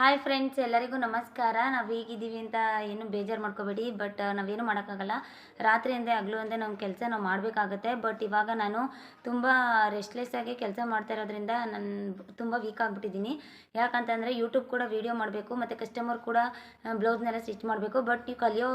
Hi friends ಎಲ್ಲರಿಗೂ ನಮಸ್ಕಾರ. ನಾವು ಹೀಗಿದ್ದೀವಿ ಅಂತ ಏನು ಬೇಜಾರು ಮಾಡ್ಕೋಬೇಡಿ ಬಟ್ ನಾವೇನು ಮಾಡೋಕ್ಕಾಗಲ್ಲ. ರಾತ್ರಿ ಅಂದೆ ಹಗಲು ಅಂದೇ ನಮ್ಮ ಕೆಲಸ ನಾವು ಮಾಡಬೇಕಾಗತ್ತೆ. ಬಟ್ ಇವಾಗ ನಾನು ತುಂಬ ರೆಸ್ಟ್ಲೆಸ್ ಆಗಿ ಕೆಲಸ ಮಾಡ್ತಾ ಇರೋದ್ರಿಂದ ನಾನು ತುಂಬ ವೀಕ್ ಆಗಿಬಿಟ್ಟಿದ್ದೀನಿ. ಯಾಕಂತಂದರೆ ಯೂಟ್ಯೂಬ್ ಕೂಡ ವೀಡಿಯೋ ಮಾಡಬೇಕು, ಮತ್ತು ಕಸ್ಟಮರ್ ಕೂಡ ಬ್ಲೌಸ್ನೆಲ್ಲ ಸ್ಟಿಚ್ ಮಾಡಬೇಕು. ಬಟ್ ನೀವು ಕಲಿಯೋ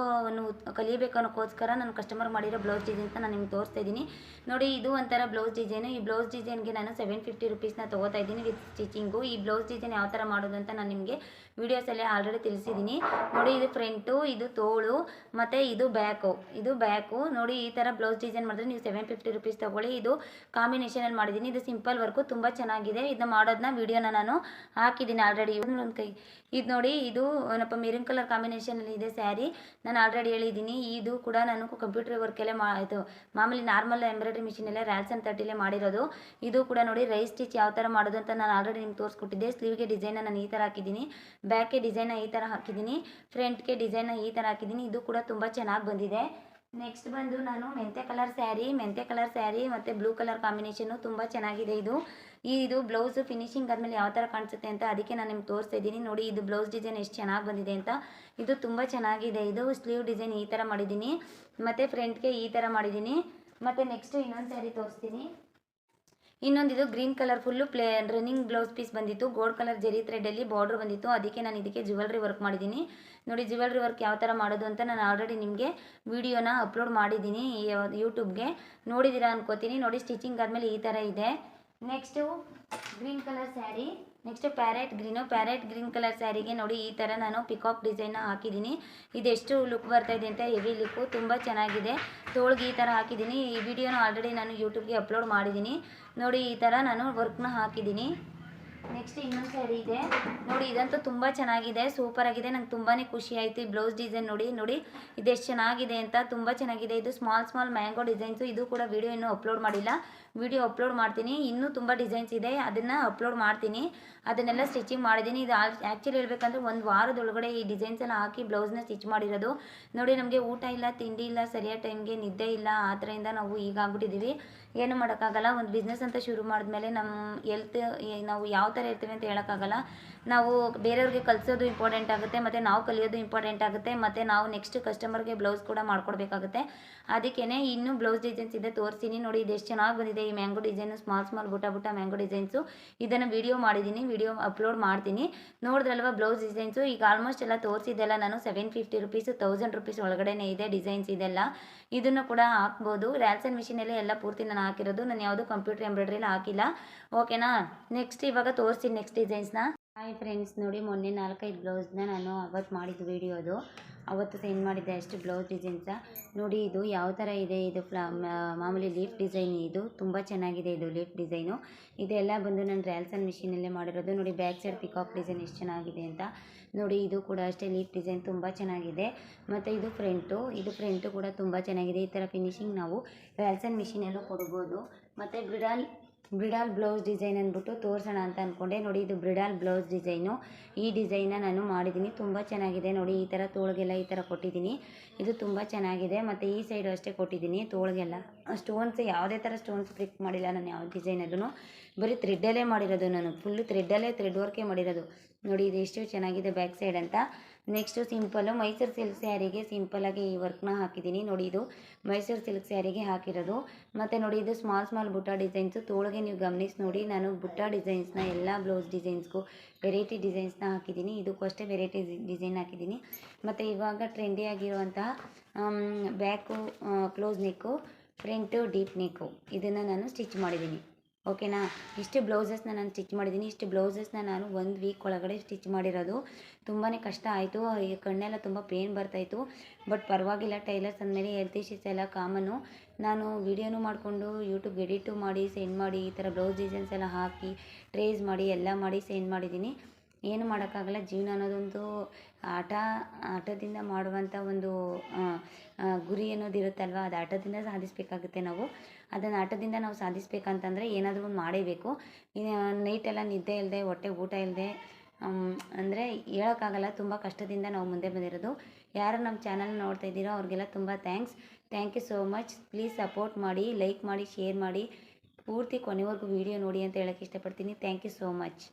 ಕಲಿಯಬೇಕು ಅನ್ನೋಕ್ಕೋಸ್ಕರ ನಾನು ಕಸ್ಟಮರ್ ಮಾಡಿರೋ ಬ್ಲೌಸ್ ಡಿಸೈನ್ಸ್ನ ನಾನು ನಿಮ್ಗೆ ತೋರಿಸ್ತಾ ಇದ್ದೀನಿ. ನೋಡಿ, ಇದು ಒಂಥರ ಬ್ಲೌಸ್ ಡಿಸೈನು ಈ ಬ್ಲೌಸ್ ಡಿಸೈನ್ಗೆ ನಾನು ಸೆವೆನ್ ಫಿಫ್ಟಿ ರುಪೀಸ್ನ ತೊಗೋತಾ ಇದ್ದೀನಿ ವಿತ್ ಸ್ಟಿಚಿಂಗು ಈ ಬ್ಲೌಸ್ ಡಿಸೈನ್ ಯಾವ ಥರ ಮಾಡೋದು ಅಂತ ನಾನು ನಿಮಗೆ ವೀಡಿಯೋಸಲ್ಲಿ ಆಲ್ರೆಡಿ ತಿಳಿಸಿದ್ದೀನಿ ನೋಡಿ ಇದು ಫ್ರಂಟು ಇದು ತೋಳು, ಮತ್ತು ಇದು ಬ್ಯಾಕು ಇದು ಬ್ಯಾಕು ನೋಡಿ ಈ ಥರ ಬ್ಲೌಸ್ ಡಿಸೈನ್ ಮಾಡಿದ್ರೆ ನೀವು ಸೆವೆನ್ ಫಿಫ್ಟಿ ರುಪೀಸ್ ತೊಗೊಳ್ಳಿ. ಇದು ಕಾಂಬಿನೇಷನಲ್ಲಿ ಮಾಡಿದ್ದೀನಿ ಇದು ಸಿಂಪಲ್ ವರ್ಕು ತುಂಬ ಚೆನ್ನಾಗಿದೆ. ಇದನ್ನ ಮಾಡೋದನ್ನ ವೀಡಿಯೋನ ನಾನು ಹಾಕಿದ್ದೀನಿ ಆಲ್ರೆಡಿ ಒಂದು ಕೈ ಇದು ನೋಡಿ, ಇದು ಏನಪ್ಪ ಮೆರೂನ್ ಕಲರ್ ಕಾಂಬಿನೇಷನಲ್ಲಿ ಇದೆ ಸ್ಯಾರಿ ನಾನು ಆಲ್ರೆಡಿ ಹೇಳಿದ್ದೀನಿ ಇದು ಕೂಡ ನಾನು ಕಂಪ್ಯೂಟರ್ ವರ್ಕಲ್ಲೇ ಮಾ ಇದು ಮಾಮೂಲಿ ನಾರ್ಮಲ್ ಎಂಬ್ರಾಯ್ಡ್ರಿ ಮಿಷಿನಲ್ಲೇ ರ್ಯಾಲ್ಸ್ ಅಂಡ್ ತರ್ಟಿಲೇ ಮಾಡಿರೋದು. ಇದು ಕೂಡ ನೋಡಿ ರೈಸ್ ಸ್ಟಿಚ್ ಯಾವ ಥರ ಮಾಡೋದು ಅಂತ ನಾನು ಆಲ್ರೆಡಿ ನಿಮ್ಗೆ ತೋರಿಸ್ಕೊಟ್ಟಿದ್ದೆ. ಸ್ಲೀವ್ಗೆ ಡಿಸೈನ ನಾನು ಈ ಥರ ಹಾಕಿದ್ದೀನಿ ಬ್ಯಾಕ್ಗೆ ಡಿಸೈನ್ ಈ ಥರ ಹಾಕಿದ್ದೀನಿ. ಫ್ರಂಟ್ಗೆ ಡಿಸೈನ್ ಈ ಥರ ಹಾಕಿದ್ದೀನಿ. ಇದು ಕೂಡ ತುಂಬ ಚೆನ್ನಾಗಿ ಬಂದಿದೆ. ನೆಕ್ಸ್ಟ್ ಬಂದು ನಾನು ಮೆಂತೆ ಕಲರ್ ಸ್ಯಾರಿ ಮೆಂತೆ ಕಲರ್ ಸ್ಯಾರಿ ಮತ್ತು ಬ್ಲೂ ಕಲರ್ ಕಾಂಬಿನೇಷನು ತುಂಬ ಚೆನ್ನಾಗಿದೆ ಇದು. ಈ ಇದು ಬ್ಲೌಸ್ ಫಿನಿಶಿಂಗ್ ಆದಮೇಲೆ ಯಾವ ಥರ ಕಾಣಿಸುತ್ತೆ ಅಂತ ಅದಕ್ಕೆ ನಾನು ನಿಮ್ಗೆ ತೋರಿಸ್ತಾ ಇದ್ದೀನಿ. ನೋಡಿ ಇದು ಬ್ಲೌಸ್ ಡಿಸೈನ್ ಎಷ್ಟು ಚೆನ್ನಾಗಿ ಬಂದಿದೆ ಅಂತ. ಇದು ತುಂಬ ಚೆನ್ನಾಗಿದೆ ಇದು. ಸ್ಲೀವ್ ಡಿಸೈನ್ ಈ ಥರ ಮಾಡಿದ್ದೀನಿ. ಮತ್ತು ಫ್ರಂಟ್ಗೆ ಈ ಥರ ಮಾಡಿದ್ದೀನಿ. ಮತ್ತು ನೆಕ್ಸ್ಟು ಇನ್ನೊಂದು ಸ್ಯಾರಿ ತೋರಿಸ್ತೀನಿ. ಇನ್ನೊಂದು ಇದು green colour full play running blouse piece ಬಂದಿತ್ತು. ಗೋಲ್ಡ್ ಕಲರ್ ಜೆರಿ ಥ್ರೆಡಲ್ಲಿ ಬಾರ್ಡ್ರ್ ಬಂದಿತ್ತು. ಅದಕ್ಕೆ ನಾನು ಇದಕ್ಕೆ ಜ್ಯುವೆಲ್ರಿ ವರ್ಕ್ ಮಾಡಿದ್ದೀನಿ. ನೋಡಿ ಜ್ಯುವೆಲ್ರಿ ವರ್ಕ್ ಯಾವ ಥರ ಮಾಡೋದು ಅಂತ ನಾನು ಆಲ್ರೆಡಿ ನಿಮಗೆ ವಿಡಿಯೋನ ಅಪ್ಲೋಡ್ ಮಾಡಿದ್ದೀನಿ ಯೂಟ್ಯೂಬ್ಗೆ ನೋಡಿದ್ದೀರಾ ಅನ್ಕೋತೀನಿ. ನೋಡಿ ಸ್ಟಿಚಿಂಗ್ ಆದಮೇಲೆ ಈ ಥರ ಇದೆ. Next green colour sari next parrot green parrot green colour ಸ್ಯಾರಿಗೆ ನೋಡಿ ಈ ಥರ ನಾನು ಪಿಕಾಕ್ ಡಿಸೈನ್ನ ಹಾಕಿದ್ದೀನಿ. ಇದೆಷ್ಟು ಲುಕ್ ಬರ್ತಾ ಇದೆ ಅಂತ ಹೆವಿ ಲುಕ್ಕು ತುಂಬ ಚೆನ್ನಾಗಿದೆ. ತೋಳ್ಗೆ ಈ ಥರ ಹಾಕಿದ್ದೀನಿ. ಈ ವಿಡಿಯೋನ ಆಲ್ರೆಡಿ ನಾನು ಯೂಟ್ಯೂಬ್ಗೆ ಅಪ್ಲೋಡ್ ಮಾಡಿದ್ದೀನಿ. ನೋಡಿ ಈ ಥರ ನಾನು ವರ್ಕ್ನ ಹಾಕಿದ್ದೀನಿ. ನೆಕ್ಸ್ಟ್ ಇನ್ನೊಂದು ಸ್ಯಾರಿ ಇದೆ. ನೋಡಿ, ಇದಂತೂ ತುಂಬ ಚೆನ್ನಾಗಿದೆ ಸೂಪರ್ ಆಗಿದೆ. ನಂಗೆ ತುಂಬಾ ಖುಷಿ ಆಯಿತು ಈ ಬ್ಲೌಸ್ ಡಿಸೈನ್ ನೋಡಿ. ನೋಡಿ, ಇದೆಷ್ಟು ಚೆನ್ನಾಗಿದೆ ಅಂತ ತುಂಬ ಚೆನ್ನಾಗಿದೆ. ಇದು ಸ್ಮಾಲ್ ಸ್ಮಾಲ್ ಮ್ಯಾಂಗೋ ಡಿಸೈನ್ಸು ಇದು ಕೂಡ ವೀಡಿಯೋ ಇನ್ನೂ ಅಪ್ಲೋಡ್ ಮಾಡಿಲ್ಲ. ವಿಡಿಯೋ ಅಪ್ಲೋಡ್ ಮಾಡ್ತೀನಿ. ಇನ್ನೂ ತುಂಬ ಡಿಸೈನ್ಸ್ ಇದೆ. ಅದನ್ನು ಅಪ್ಲೋಡ್ ಮಾಡ್ತೀನಿ. ಅದನ್ನೆಲ್ಲ ಸ್ಟಿಚಿಂಗ್ ಮಾಡಿದ್ದೀನಿ. ಇದು ಆ್ಯಕ್ಚುಲಿ ಹೇಳ್ಬೇಕಂದ್ರೆ ಒಂದು ವಾರದೊಳಗಡೆ ಈ ಡಿಸೈನ್ಸ್ ಎಲ್ಲ ಹಾಕಿ ಬ್ಲೌಸ್ನ ಸ್ಟಿಚ್ ಮಾಡಿರೋದು. ನೋಡಿ, ನಮಗೆ ಊಟ ಇಲ್ಲ, ತಿಂಡಿ ಇಲ್ಲ, ಸರಿಯಾದ ಟೈಮ್ಗೆ ನಿದ್ದೆ ಇಲ್ಲ. ಆ ಥರದಿಂದ ನಾವು ಈಗ ಆಗ್ಬಿಟ್ಟಿದ್ದೀವಿ ಏನು ಮಾಡೋಕ್ಕಾಗಲ್ಲ. ಒಂದು ಬಿಸ್ನೆಸ್ ಅಂತ ಶುರು ಮಾಡಿದ್ಮೇಲೆ ನಮ್ಮ ಎಲ್ತ್ ನಾವು ಯಾವ ಥರ ಇರ್ತೀವಿ ಅಂತ ಹೇಳೋಕ್ಕಾಗಲ್ಲ. ನಾವು ಬೇರೆಯವ್ರಿಗೆ ಕಲಿಸೋದು ಇಂಪಾರ್ಟೆಂಟ್ ಆಗುತ್ತೆ, ಮತ್ತು ನಾವು ಕಲಿಯೋದು ಇಂಪಾರ್ಟೆಂಟ್ ಆಗುತ್ತೆ, ಮತ್ತು ನಾವು ನೆಕ್ಸ್ಟ್ ಕಸ್ಟಮರ್ಗೆ ಬ್ಲೌಸ್ ಕೂಡ ಮಾಡ್ಕೊಡ್ಬೇಕಾಗುತ್ತೆ. ಅದಕ್ಕೇ ಇನ್ನೂ ಬ್ಲೌಸ್ ಡಿಸೈನ್ಸ್ ಇದೆ, ತೋರಿಸ್ತೀನಿ. ನೋಡಿ, ಇದು ಎಷ್ಟು ಚೆನ್ನಾಗಿ ಬಂದಿದೆ. ಈ mango design small small butta butta mango designs ಇದನ್ನು ವಿಡಿಯೋ ಮಾಡಿದ್ದೀನಿ ವಿಡಿಯೋ ಅಪ್ಲೋಡ್ ಮಾಡ್ತೀನಿ. ನೋಡಿದ್ರಲ್ವ ಬ್ಲೌಸ್ ಡಿಸೈನ್ಸು ಈಗ ಆಲ್ಮೋಸ್ಟ್ ಎಲ್ಲ ತೋರಿಸಿದ್ದೆಲ್ಲ ನಾನು seven fifty rupees thousand rupees ಒಳಗಡೆನೇ ಇದೆ ಡಿಸೈನ್ಸ್ ಇದೆಲ್ಲ. ಇದನ್ನು ಕೂಡ ಹಾಕ್ಬೋದು. ರ್ಯಾಲ್ಸ್ ಮಿಷಿನಲ್ಲಿ ಮಿಷಿನಲ್ಲೇ ಎಲ್ಲ ಪೂರ್ತಿ ನಾನು ಹಾಕಿರೋದು. ನಾನು ಯಾವುದೂ ಕಂಪ್ಯೂಟರ್ ಎಂಬ್ರಾಯ್ಡ್ರಿಲಿ ಹಾಕಿಲ್ಲ. ಓಕೆನಾ ನೆಕ್ಸ್ಟ್ ಇವಾಗ ತೋರಿಸ್ತೀನಿ ನೆಕ್ಸ್ಟ್ ಡಿಸೈನ್ಸ್ನ ಹಾಯ್ ಫ್ರೆಂಡ್ಸ್ ನೋಡಿ ಮೊನ್ನೆ ನಾಲ್ಕೈದು ಬ್ಲೌಸ್ನ ನಾನು ಅವತ್ತು ಮಾಡಿದ್ದು ವೀಡಿಯೋದು ಅವತ್ತು ಸೆಂಡ್ ಮಾಡಿದ್ದೆ ಅಷ್ಟು ಬ್ಲೌಸ್ ಡಿಸೈನ್ಸ ನೋಡಿ ಇದು ಯಾವ ಥರ ಇದೆ, ಇದು ಮಾಮೂಲಿ ಲೀಫ್ ಡಿಸೈನ್ ಇದು. ತುಂಬ ಚೆನ್ನಾಗಿದೆ ಇದು ಲೀಫ್ ಡಿಸೈನು ಇದೆಲ್ಲ ಬಂದು ನಾನು ರ್ಯಾಲ್ಸನ್ ಮಿಷಿನಲ್ಲೇ ಮಾಡಿರೋದು. ನೋಡಿ ಬ್ಯಾಕ್ ಸೈಡ್ ಪಿಕಾಕ್ ಡಿಸೈನ್ ಎಷ್ಟು ಚೆನ್ನಾಗಿದೆ ಅಂತ. ನೋಡಿ ಇದು ಕೂಡ ಅಷ್ಟೇ ಲೀಫ್ ಡಿಸೈನ್ ತುಂಬ ಚೆನ್ನಾಗಿದೆ. ಮತ್ತು ಇದು ಫ್ರಂಟು ಇದು ಫ್ರಂಟು ಕೂಡ ತುಂಬ ಚೆನ್ನಾಗಿದೆ. ಈ ಥರ ಫಿನಿಶಿಂಗ್ ನಾವು ರ್ಯಾಲ್ಸನ್ ಮಿಷಿನಲ್ಲೂ ಕೊಡ್ಬೋದು. ಮತ್ತು ಬ್ರಿಡಾಲ್ ಬ್ರಿಡಾಲ್ ಬ್ಲೌಸ್ ಡಿಸೈನ್ ಅಂದ್ಬಿಟ್ಟು ತೋರಿಸೋಣ ಅಂತ ಅಂದ್ಕೊಂಡೆ ನೋಡಿ, ಇದು ಬ್ರಿಡಾಲ್ ಬ್ಲೌಸ್ ಡಿಸೈನು. ಈ ಡಿಸೈನ್ನ ನಾನು ಮಾಡಿದ್ದೀನಿ. ತುಂಬ ಚೆನ್ನಾಗಿದೆ. ನೋಡಿ, ಈ ಥರ ತೋಳಿಗೆಲ್ಲ ಈ ಥರ ಕೊಟ್ಟಿದ್ದೀನಿ. ಇದು ತುಂಬ ಚೆನ್ನಾಗಿದೆ. ಮತ್ತು ಈ ಸೈಡು ಅಷ್ಟೇ ಕೊಟ್ಟಿದ್ದೀನಿ ತೋಳಿಗೆಲ್ಲ. ಸ್ಟೋನ್ಸ್ ಯಾವುದೇ ಥರ ಸ್ಟೋನ್ಸ್ ಪ್ರಿಕ್ ಮಾಡಿಲ್ಲ ನಾನು ಯಾವ ಡಿಸೈನಲ್ಲೂ ಬರೀ ಥ್ರೆಡ್ಡಲ್ಲೇ ಮಾಡಿರೋದು ನಾನು. ಫುಲ್ಲು ಥ್ರೆಡ್ಡಲ್ಲೇ ಥ್ರೆಡ್ ವರ್ಕೇ ಮಾಡಿರೋದು. ನೋಡಿ, ಇದು ಎಷ್ಟು ಚೆನ್ನಾಗಿದೆ ಬ್ಯಾಕ್ ಸೈಡ್ ಅಂತ. ನೆಕ್ಸ್ಟು ಸಿಂಪಲ್ಲು ಮೈಸೂರು ಸಿಲ್ಕ್ ಸ್ಯಾರಿಗೆ ಸಿಂಪಲ್ಲಾಗಿ ಈ ವರ್ಕ್ನ ಹಾಕಿದ್ದೀನಿ. ನೋಡಿ, ಇದು ಮೈಸೂರು ಸಿಲ್ಕ್ ಸ್ಯಾರಿಗೆ ಹಾಕಿರೋದು. ಮತ್ತು ನೋಡಿ, ಇದು ಸ್ಮಾಲ್ ಸ್ಮಾಲ್ ಬುಟ್ಟ ಡಿಸೈನ್ಸು ತೋಳಿಗೆ ನೀವು ಗಮನಿಸಿ ನೋಡಿ, ನಾನು ಬುಟ್ಟ ಡಿಸೈನ್ಸ್ನ ಎಲ್ಲ ಬ್ಲೌಸ್ ಡಿಸೈನ್ಸ್ಗೂ ವೆರೈಟಿ ಡಿಸೈನ್ಸ್ನ ಹಾಕಿದ್ದೀನಿ. ಇದಕ್ಕೂ ಅಷ್ಟೇ ವೆರೈಟಿ ಡಿಸೈನ್ ಹಾಕಿದ್ದೀನಿ. ಮತ್ತು ಇವಾಗ ಟ್ರೆಂಡಿ ಆಗಿರುವಂತಹ back close neck front deep neck ಇದನ್ನು ನಾನು ಸ್ಟಿಚ್ ಮಾಡಿದ್ದೀನಿ. ಓಕೆನಾ? ಇಷ್ಟು ಬ್ಲೌಸಸ್ನ ನಾನು ಸ್ಟಿಚ್ ಮಾಡಿದ್ದೀನಿ. ಇಷ್ಟು ಬ್ಲೌಸಸ್ನ ನಾನು ಒಂದು ವೀಕ್ ಒಳಗಡೆ ಸ್ಟಿಚ್ ಮಾಡಿರೋದು. ತುಂಬಾ ಕಷ್ಟ ಆಯಿತು. ಈ ಕಣ್ಣೆಲ್ಲ ತುಂಬ ಪೇನ್ ಬರ್ತಾಯಿತ್ತು ಬಟ್ ಪರವಾಗಿಲ್ಲ, ಟೈಲರ್ಸ್ ಅಂದಮೇಲೆ ಹೆಲ್ತ್ ಇಶ್ಯೂಸ್ ಎಲ್ಲ ಕಾಮನ್ನು ನಾನು ವೀಡಿಯೋನು ಮಾಡಿಕೊಂಡು ಯೂಟ್ಯೂಬ್ ಎಡಿಟು ಮಾಡಿ ಸೆಂಡ್ ಮಾಡಿ, ಈ ಥರ ಬ್ಲೌಸ್ ಡಿಸೈನ್ಸ್ ಎಲ್ಲ ಹಾಕಿ ಟ್ರೇಸ್ ಮಾಡಿ, ಎಲ್ಲ ಮಾಡಿ ಸೆಂಡ್ ಮಾಡಿದ್ದೀನಿ. ಏನು ಮಾಡೋಕ್ಕಾಗಲ್ಲ, ಜೀವನ ಅನ್ನೋದೊಂದು ಆಟ, ಆಟದಿಂದ ಮಾಡುವಂಥ ಒಂದು ಗುರಿ ಅನ್ನೋದು ಇರುತ್ತಲ್ವ? ಅದು ಆಟದಿಂದ ಸಾಧಿಸಬೇಕಾಗುತ್ತೆ ನಾವು. ಅದನ್ನು ಆಟದಿಂದ ನಾವು ಸಾಧಿಸ್ಬೇಕಂತಂದರೆ ಏನಾದರೂ ಒಂದು ಮಾಡೇಬೇಕು. ನೈಟೆಲ್ಲ ನಿದ್ದೆ ಇಲ್ಲದೆ ಹೊಟ್ಟೆ ಊಟ ಇಲ್ಲದೆ ಅಂದರೆ ಹೇಳೋಕ್ಕಾಗಲ್ಲ, ತುಂಬ ಕಷ್ಟದಿಂದ ನಾವು ಮುಂದೆ ಬಂದಿರೋದು. ಯಾರು ನಮ್ಮ ಚಾನಲ್ ನೋಡ್ತಾ ಇದ್ದೀರೋ ಅವ್ರಿಗೆಲ್ಲ ತುಂಬ thanks thank you so much please support ಮಾಡಿ ಲೈಕ್ ಮಾಡಿ ಶೇರ್ ಮಾಡಿ. ಪೂರ್ತಿ ಕೊನೆವರೆಗೂ ವೀಡಿಯೋ ನೋಡಿ ಅಂತ ಹೇಳೋಕ್ಕೆ ಇಷ್ಟಪಡ್ತೀನಿ. Thank you so much